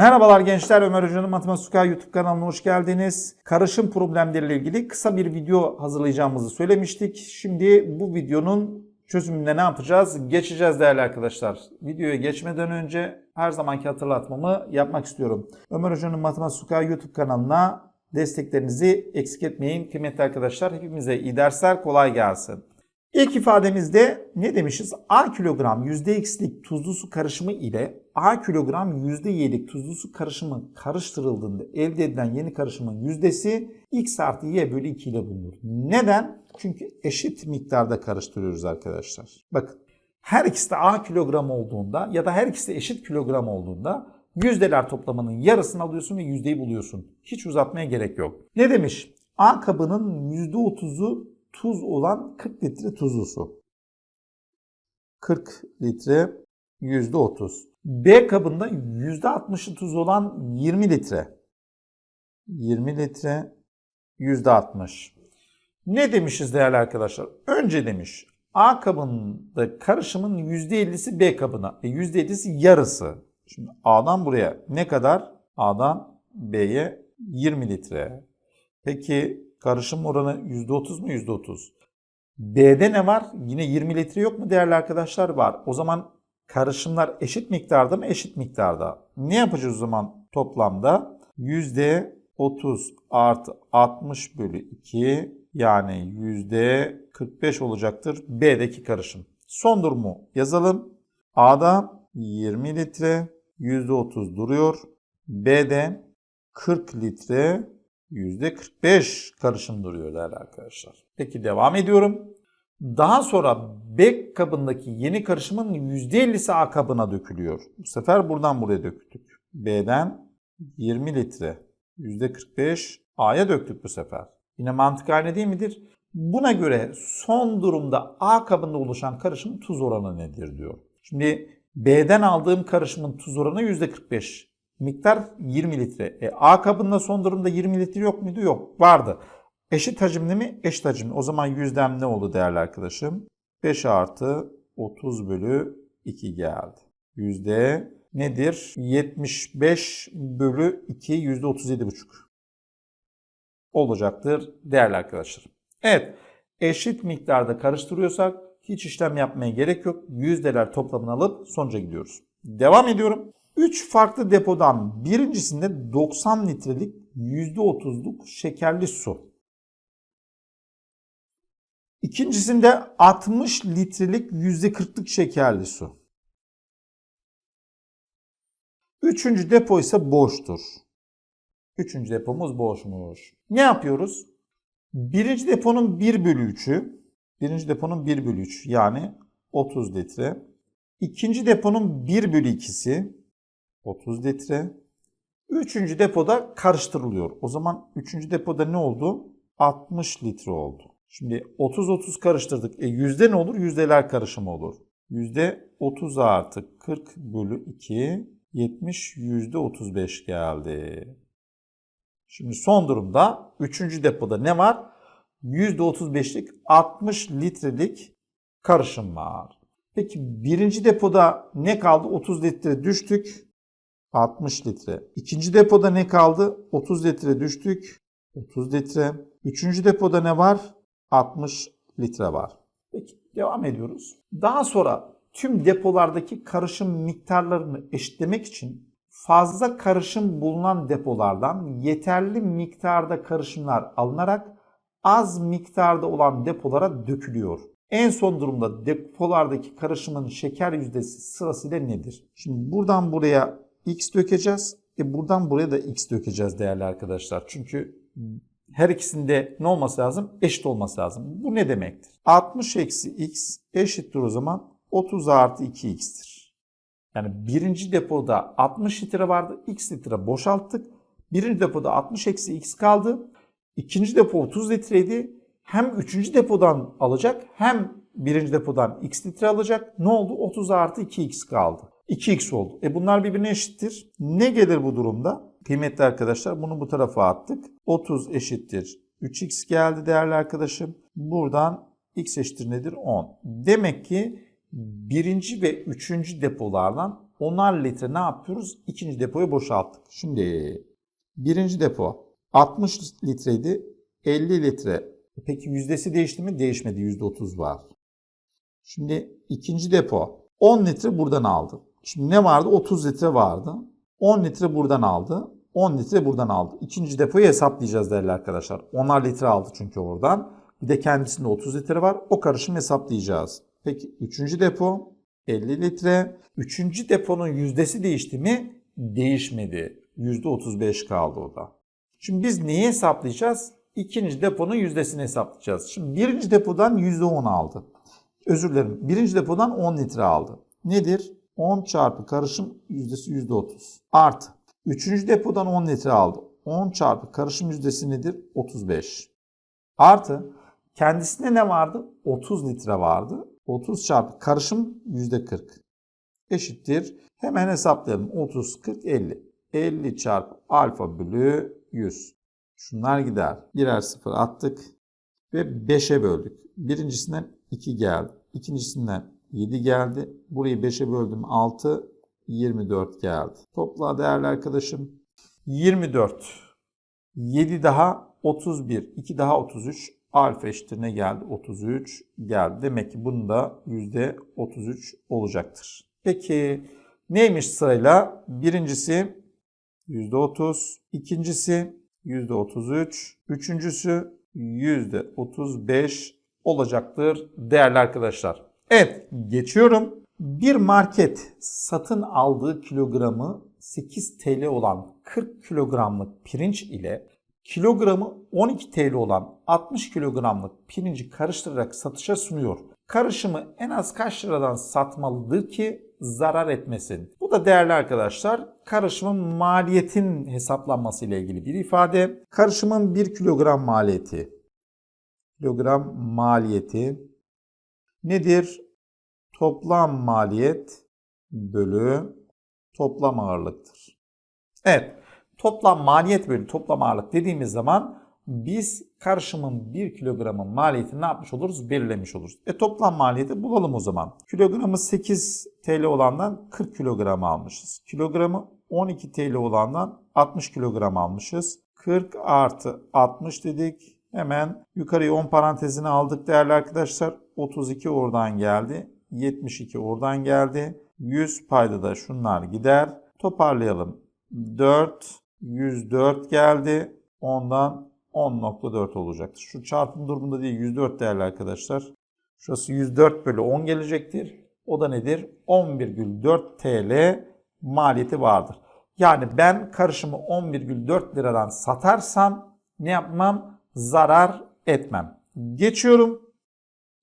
Merhabalar gençler, Ömer Hoca'nın Matematik YouTube kanalına hoş geldiniz. Karışım problemleriyle ilgili kısa bir video hazırlayacağımızı söylemiştik. Şimdi bu videonun çözümünde ne yapacağız? Geçeceğiz değerli arkadaşlar. Videoya geçmeden önce her zamanki hatırlatmamı yapmak istiyorum. Ömer Hoca'nın Matematik YouTube kanalına desteklerinizi eksik etmeyin kıymetli arkadaşlar. Hepimize iyi dersler, kolay gelsin. İlk ifademizde ne demişiz? A kilogram %x'lik tuzlu su karışımı ile A kilogram %y'lik tuzlu su karışımı karıştırıldığında elde edilen yeni karışımın yüzdesi x artı y bölü 2 ile bulunur. Neden? Çünkü eşit miktarda karıştırıyoruz arkadaşlar. Bakın her ikisi de A kilogram olduğunda ya da her ikisi de eşit kilogram olduğunda yüzdeler toplamının yarısını alıyorsun ve yüzdeyi buluyorsun. Hiç uzatmaya gerek yok. Ne demiş? A kabının %30'u tuz olan 40 litre tuzlu su. 40 litre %30. B kabında %60'ı tuz olan 20 litre. 20 litre %60. Ne demişiz değerli arkadaşlar? Önce demiş A kabında karışımın %50'si B kabına. E %50'si yarısı. Şimdi A'dan buraya ne kadar? A'dan B'ye 20 litre. Peki karışım oranı %30 mu? %30. B'de ne var? Yine 20 litre yok mu değerli arkadaşlar? Var. O zaman karışımlar eşit miktarda mı? Eşit miktarda. Ne yapacağız o zaman toplamda? %30 artı 60 bölü 2 yani %45 olacaktır B'deki karışım. Son durumu yazalım. A'da 20 litre %30 duruyor. B'de 40 litre %45 karışım duruyor değerli arkadaşlar. Peki devam ediyorum. Daha sonra B kabındaki yeni karışımın %50'si A kabına dökülüyor. Bu sefer buradan buraya döktük. B'den 20 litre %45 A'ya döktük bu sefer. Yine mantık aynı değil midir? Buna göre son durumda A kabında oluşan karışımın tuz oranı nedir diyor. Şimdi B'den aldığım karışımın tuz oranı %45. Miktar 20 litre. E, A kabında son durumda 20 litre yok muydu? Yok. Vardı. Eşit hacimli mi? Eşit hacimli. O zaman yüzdem ne oldu değerli arkadaşım? 5 artı 30 bölü 2 geldi. Yüzde nedir? 75 bölü 2 yüzde 37,5 olacaktır değerli arkadaşlar. Evet. Eşit miktarda karıştırıyorsak hiç işlem yapmaya gerek yok. Yüzdeler toplamını alıp sonuca gidiyoruz. Devam ediyorum. 3 farklı depodan birincisinde 90 litrelik %30'luk şekerli su. İkincisinde 60 litrelik %40'lık şekerli su. Üçüncü depo ise boştur. Üçüncü depomuz boşmuş. Ne yapıyoruz? Birinci deponun 1 bölü 3'ü, birinci deponun 1 bölü 3 yani 30 litre. İkinci deponun 1 bölü 2'si 30 litre. Üçüncü depoda karıştırılıyor. O zaman üçüncü depoda ne oldu? 60 litre oldu. Şimdi 30-30 karıştırdık. E yüzde ne olur? Yüzdeler karışımı olur. Yüzde 30 artı 40 bölü 2 70 yüzde 35 geldi. Şimdi son durumda üçüncü depoda ne var? Yüzde 35'lik 60 litrelik karışım var. Peki birinci depoda ne kaldı? 30 litre düştük. 60 litre. İkinci depoda ne kaldı? 30 litre düştük. 30 litre. Üçüncü depoda ne var? 60 litre var. Peki devam ediyoruz. Daha sonra tüm depolardaki karışım miktarlarını eşitlemek için fazla karışım bulunan depolardan yeterli miktarda karışımlar alınarak az miktarda olan depolara dökülüyor. En son durumda depolardaki karışımın şeker yüzdesi sırasıyla nedir? Şimdi buradan buraya x dökeceğiz. E buradan buraya da x dökeceğiz değerli arkadaşlar. Çünkü her ikisinde ne olması lazım? Eşit olması lazım. Bu ne demektir? 60 eksi x eşittir o zaman 30 artı 2x'tir. Yani birinci depoda 60 litre vardı. x litre boşalttık. Birinci depoda 60 eksi x kaldı. İkinci depo 30 litreydi. Hem üçüncü depodan alacak hem birinci depodan x litre alacak. Ne oldu? 30 artı 2x kaldı. 2x oldu. E bunlar birbirine eşittir. Ne gelir bu durumda? Kıymetli arkadaşlar bunu bu tarafa attık. 30 eşittir. 3x geldi değerli arkadaşım. Buradan x eşittir nedir? 10. Demek ki birinci ve üçüncü depolardan 10'ar litre ne yapıyoruz? İkinci depoya boşalttık. Şimdi birinci depo 60 litreydi. 50 litre. Peki yüzdesi değişti mi? Değişmedi. %30 var. Şimdi ikinci depo 10 litre buradan aldı. Şimdi ne vardı? 30 litre vardı. 10 litre buradan aldı. 10 litre buradan aldı. İkinci depoyu hesaplayacağız değerli arkadaşlar. 10'ar litre aldı çünkü oradan. Bir de kendisinde 30 litre var. O karışım hesaplayacağız. Peki üçüncü depo 50 litre. Üçüncü deponun yüzdesi değişti mi? Değişmedi. %35 kaldı o da. Şimdi biz neyi hesaplayacağız? İkinci deponun yüzdesini hesaplayacağız. Şimdi birinci depodan %10 aldı. Özür dilerim. Birinci depodan 10 litre aldı. Nedir? 10 çarpı karışım yüzdesi %30. Artı. Üçüncü depodan 10 litre aldı. 10 çarpı karışım yüzdesi nedir? 35. Artı. Kendisinde ne vardı? 30 litre vardı. 30 çarpı karışım %40. Eşittir. Hemen hesaplayalım. 30, 40, 50. 50 çarpı alfa bölü 100. Şunlar gider. Birer sıfır attık ve 5'e böldük. Birincisinden 2 geldi. İkincisinden 7 geldi. Burayı 5'e böldüm 6, 24 geldi. Topla değerli arkadaşım. 24. 7 daha 31. 2 daha 33. Alfa eşittir ne geldi? 33 geldi. Demek ki bunun da %33 olacaktır. Peki neymiş sırayla? Birincisi %30. ikincisi %33. Üçüncüsü %35 olacaktır değerli arkadaşlar. Evet geçiyorum. Bir market satın aldığı kilogramı 8 TL olan 40 kilogramlık pirinç ile kilogramı 12 TL olan 60 kilogramlık pirinci karıştırarak satışa sunuyor. Karışımı en az kaç liradan satmalıdır ki zarar etmesin? Bu da değerli arkadaşlar karışımın maliyetin hesaplanması ile ilgili bir ifade. Karışımın 1 kilogram maliyeti. Kilogram maliyeti nedir? Toplam maliyet bölü toplam ağırlıktır. Evet, toplam maliyet bölü toplam ağırlık dediğimiz zaman biz karışımın 1 kilogramın maliyetini ne yapmış oluruz? Belirlemiş oluruz. E toplam maliyeti bulalım o zaman. Kilogramı 8 TL olandan 40 kilogram almışız. Kilogramı 12 TL olandan 60 kilogram almışız. 40 artı 60 dedik. Hemen yukarıya 10 parantezini aldık değerli arkadaşlar. 32 oradan geldi. 72 oradan geldi. 100 payda da şunlar gider. Toparlayalım. 4, 104 geldi. Ondan 10.4 olacaktır. Şu çarpım durumunda değil 104 değerli arkadaşlar. Şurası 104 bölü 10 gelecektir. O da nedir? 11,4 TL maliyeti vardır. Yani ben karışımı 11,4 liradan satarsam ne yapmam? Zarar etmem. Geçiyorum.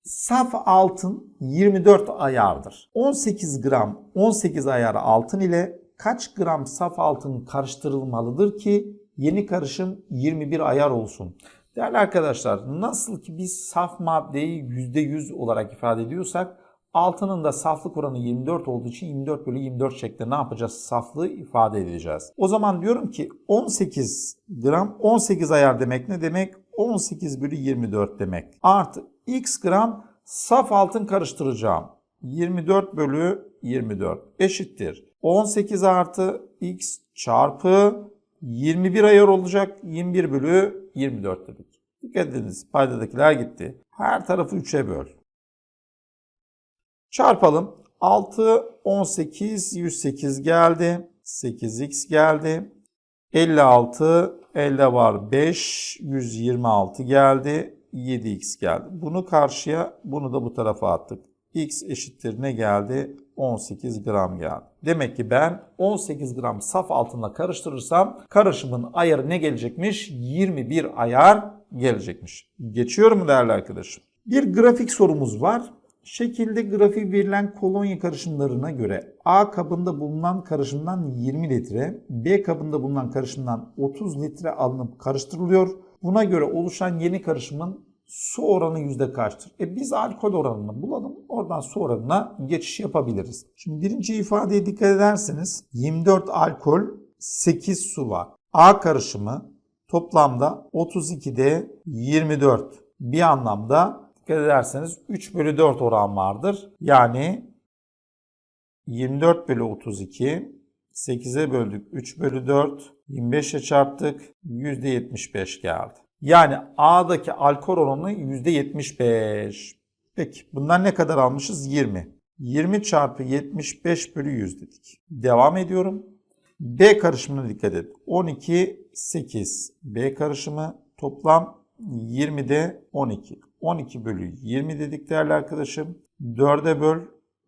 Saf altın 24 ayardır. 18 gram 18 ayar altın ile kaç gram saf altın karıştırılmalıdır ki yeni karışım 21 ayar olsun? Değerli arkadaşlar nasıl ki biz saf maddeyi %100 olarak ifade ediyorsak altının da saflık oranı 24 olduğu için 24 bölü 24 şeklinde ne yapacağız? Saflığı ifade edeceğiz. O zaman diyorum ki 18 gram 18 ayar demek ne demek? 18 bölü 24 demek. Artı x gram saf altın karıştıracağım. 24 bölü 24 eşittir. 18 artı x çarpı 21 ayar olacak. 21 bölü 24 dedik. Dikkat ediniz paydadakiler gitti. Her tarafı 3'e böl. Çarpalım. 6, 18, 108 geldi. 8x geldi. 56, elde var 5, 126 geldi. 7x geldi. Bunu karşıya, bunu da bu tarafa attık. x eşittir ne geldi? 18 gram geldi. Demek ki ben 18 gram saf altınla karıştırırsam karışımın ayarı ne gelecekmiş? 21 ayar gelecekmiş. Geçiyorum mu değerli arkadaşım? Bir grafik sorumuz var. Şekilde grafik verilen kolonya karışımlarına göre A kabında bulunan karışımdan 20 litre, B kabında bulunan karışımdan 30 litre alınıp karıştırılıyor. Buna göre oluşan yeni karışımın su oranı yüzde kaçtır? E biz alkol oranını bulalım. Oradan su oranına geçiş yapabiliriz. Şimdi birinci ifadeye dikkat ederseniz 24 alkol 8 su var. A karışımı toplamda 32'de 24. Bir anlamda dikkat ederseniz 3 bölü 4 oran vardır. Yani 24 bölü 32. 8'e böldük 3 bölü 4. 25'e çarptık. %75 geldi. Yani A'daki alkol oranı %75. Peki bundan ne kadar almışız? 20. 20 çarpı 75 bölü 100 dedik. Devam ediyorum. B karışımına dikkat et. 12, 8. B karışımı toplam 20'de 12. 12 bölü 20 dedik değerli arkadaşım. 4'e böl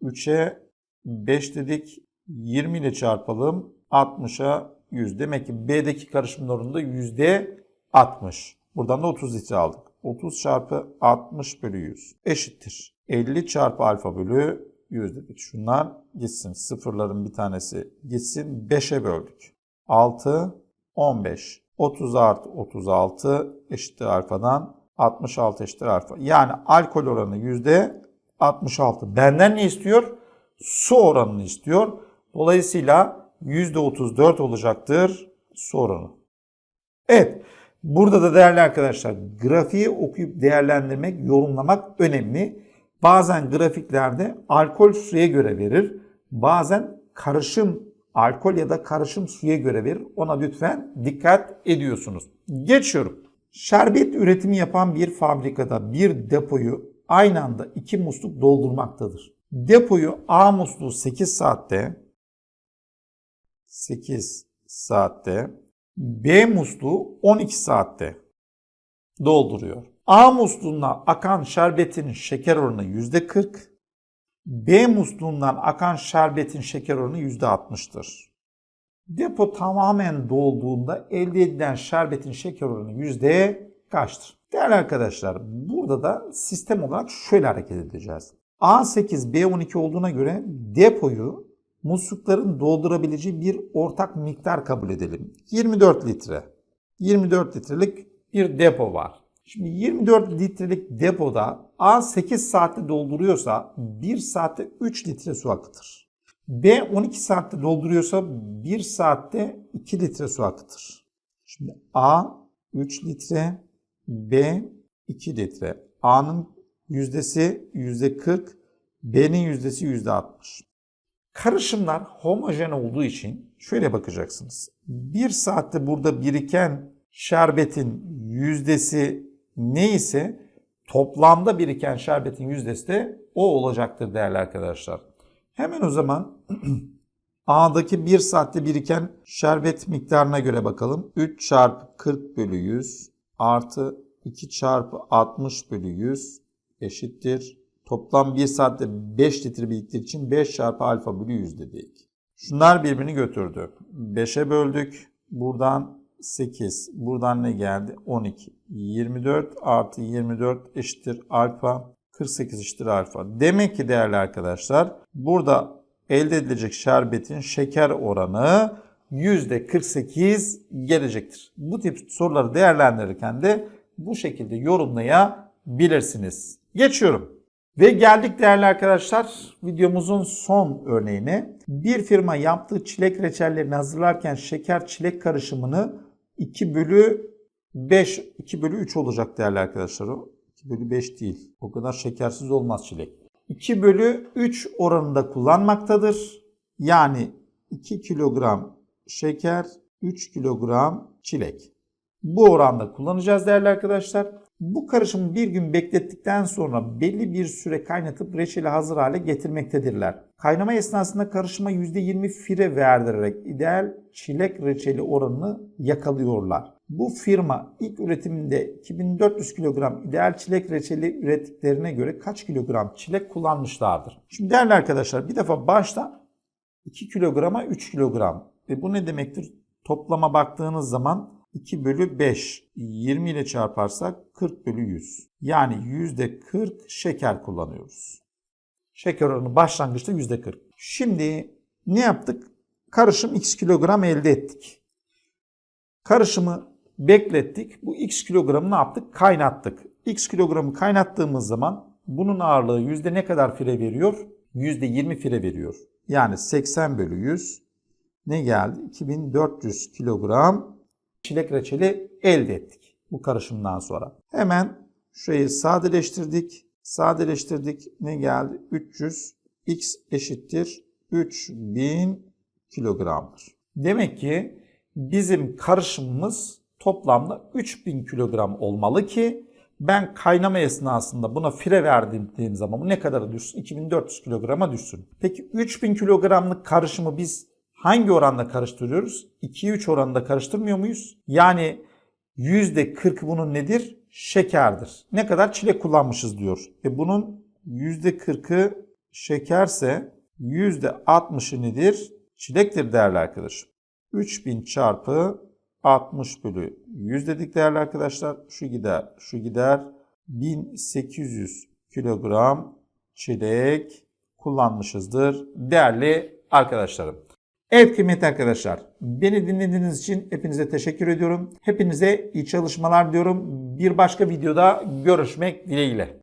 3'e 5 dedik. 20 ile çarpalım. 60'a 100. Demek ki B'deki karışımın oranında yüzde 60. Buradan da 30 litre aldık. 30 çarpı 60 bölü 100 eşittir. 50 çarpı alfa bölü 100 dedik. Şunlar gitsin. Sıfırların bir tanesi gitsin. 5'e böldük. 6, 15. 30 artı 36 eşittir alfadan 66 eşittir alfa. Yani alkol oranı yüzde 66. Benden ne istiyor? Su oranını istiyor. Dolayısıyla yüzde 34 olacaktır su oranı. Evet. Burada da değerli arkadaşlar grafiği okuyup değerlendirmek, yorumlamak önemli. Bazen grafiklerde alkol suya göre verir. Bazen karışım alkol ya da karışım suya göre verir. Ona lütfen dikkat ediyorsunuz. Geçiyorum. Şerbet üretimi yapan bir fabrikada bir depoyu aynı anda iki musluk doldurmaktadır. Depoyu A musluğu 8 saatte 8 saatte B musluğu 12 saatte dolduruyor. A musluğundan akan şerbetin şeker oranı %40, B musluğundan akan şerbetin şeker oranı %60'tır. Depo tamamen dolduğunda elde edilen şerbetin şeker oranı yüzde kaçtır? Değerli arkadaşlar burada da sistem olarak şöyle hareket edeceğiz. A8, B12 olduğuna göre depoyu muslukların doldurabileceği bir ortak miktar kabul edelim. 24 litre. 24 litrelik bir depo var. Şimdi 24 litrelik depoda A 8 saatte dolduruyorsa 1 saatte 3 litre su akıtır. B 12 saatte dolduruyorsa 1 saatte 2 litre su akıtır. Şimdi A 3 litre, B 2 litre. A'nın yüzdesi %40, B'nin yüzdesi %60. Karışımlar homojen olduğu için şöyle bakacaksınız. 1 saatte burada biriken şerbetin yüzdesi neyse toplamda biriken şerbetin yüzdesi de o olacaktır değerli arkadaşlar. Hemen o zaman A'daki 1 saatte biriken şerbet miktarına göre bakalım. 3 çarpı 40 bölü 100 artı 2 çarpı 60 bölü 100 eşittir. Toplam 1 saatte 5 litre biriktiği için 5 çarpı alfa bölü 100 dedik. Şunlar birbirini götürdü. 5'e böldük. Buradan 8. Buradan ne geldi? 12. 24 artı 24 eşittir alfa. 48 eşittir alfa. Demek ki değerli arkadaşlar burada elde edilecek şerbetin şeker oranı %48 gelecektir. Bu tip soruları değerlendirirken de bu şekilde yorumlayabilirsiniz. Geçiyorum. Ve geldik değerli arkadaşlar videomuzun son örneğine. Bir firma yaptığı çilek reçellerini hazırlarken şeker çilek karışımını 2 bölü 5, 2 bölü 3 olacak değerli arkadaşlar. 2 bölü 5 değil. O kadar şekersiz olmaz çilek. 2 bölü 3 oranında kullanmaktadır. Yani 2 kilogram şeker, 3 kilogram çilek. Bu oranda kullanacağız değerli arkadaşlar. Bu karışımı bir gün beklettikten sonra belli bir süre kaynatıp reçeli hazır hale getirmektedirler. Kaynama esnasında karışıma %20 fire verdirerek ideal çilek reçeli oranını yakalıyorlar. Bu firma ilk üretiminde 2400 kilogram ideal çilek reçeli ürettiklerine göre kaç kilogram çilek kullanmışlardır? Şimdi değerli arkadaşlar bir defa başta 2 kilograma 3 kilogram. Ve bu ne demektir? Toplama baktığınız zaman 2 bölü 5 20 ile çarparsak 40 bölü 100. Yani %40 şeker kullanıyoruz. Şeker oranı başlangıçta %40. Şimdi ne yaptık? Karışım x kilogram elde ettik. Karışımı beklettik. Bu x kilogramı ne yaptık? Kaynattık. x kilogramı kaynattığımız zaman bunun ağırlığı yüzde ne kadar fire veriyor? Yüzde 20 fire veriyor. Yani 80 bölü 100 ne geldi? 2400 kilogram çilek reçeli elde ettik bu karışımdan sonra. Hemen şurayı sadeleştirdik. Sadeleştirdik. Ne geldi? 300 x eşittir 3000 kilogramdır. Demek ki bizim karışımımız toplamda 3000 kilogram olmalı ki ben kaynama esnasında buna fire verdiğim zaman bu ne kadara düşsün? 2400 kilograma düşsün. Peki 3000 kilogramlık karışımı biz hangi oranda karıştırıyoruz? 2'ye 3 oranında karıştırmıyor muyuz? Yani %40 bunun nedir? Şekerdir. Ne kadar çilek kullanmışız diyor. E bunun %40'ı şekerse %60'ı nedir? Çilektir değerli arkadaşım. 3000 çarpı 60 bölü 100 dedik değerli arkadaşlar. Şu gider, şu gider. 1800 kilogram çilek kullanmışızdır değerli arkadaşlarım. Evet kıymetli arkadaşlar, beni dinlediğiniz için hepinize teşekkür ediyorum. Hepinize iyi çalışmalar diyorum. Bir başka videoda görüşmek dileğiyle.